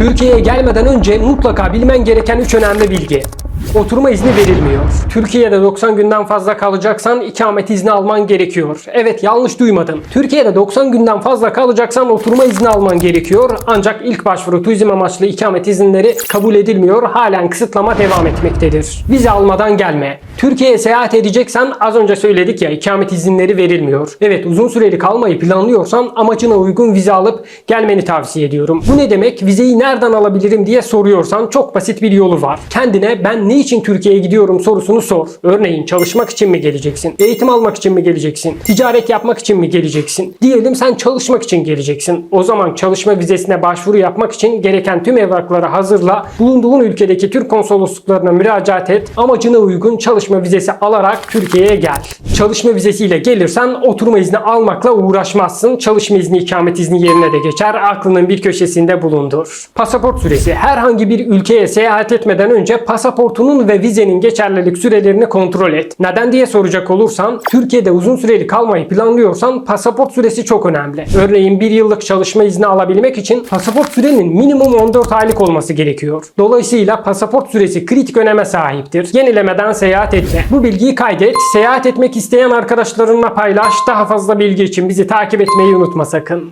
Türkiye'ye gelmeden önce mutlaka bilmen gereken 3 önemli bilgi. Oturma izni verilmiyor. Türkiye'de 90 günden fazla kalacaksan ikamet izni alman gerekiyor. Evet yanlış duymadın. Türkiye'de 90 günden fazla kalacaksan oturma izni alman gerekiyor. Ancak ilk başvuru turizm amaçlı ikamet izinleri kabul edilmiyor. Halen kısıtlama devam etmektedir. Vize almadan gelme. Türkiye'ye seyahat edeceksen az önce söyledik ya ikamet izinleri verilmiyor. Evet uzun süreli kalmayı planlıyorsan amacına uygun vize alıp gelmeni tavsiye ediyorum. Bu ne demek? Vizeyi nereden alabilirim diye soruyorsan çok basit bir yolu var. Kendine ben ne için Türkiye'ye gidiyorum sorusunu sor. Örneğin çalışmak için mi geleceksin? Eğitim almak için mi geleceksin? Ticaret yapmak için mi geleceksin? Diyelim sen çalışmak için geleceksin. O zaman çalışma vizesine başvuru yapmak için gereken tüm evrakları hazırla. Bulunduğun ülkedeki Türk konsolosluklarına müracaat et. Amacına uygun çalışma vizesi alarak Türkiye'ye gel. Çalışma vizesiyle gelirsen oturma izni almakla uğraşmazsın. Çalışma izni ikamet izni yerine de geçer. Aklının bir köşesinde bulundur. Pasaport süresi. Herhangi bir ülkeye seyahat etmeden önce pasaportunun ve vizenin geçerlilik sürelerini kontrol et. Neden diye soracak olursan Türkiye'de uzun süreli kalmayı planlıyorsan pasaport süresi çok önemli. Örneğin bir yıllık çalışma izni alabilmek için pasaport sürenin minimum 14 aylık olması gerekiyor. Dolayısıyla pasaport süresi kritik öneme sahiptir. Yenilemeden seyahat etme. Bu bilgiyi kaydet. Seyahat etmek isteyen arkadaşlarınla paylaş. Daha fazla bilgi için bizi takip etmeyi unutma sakın.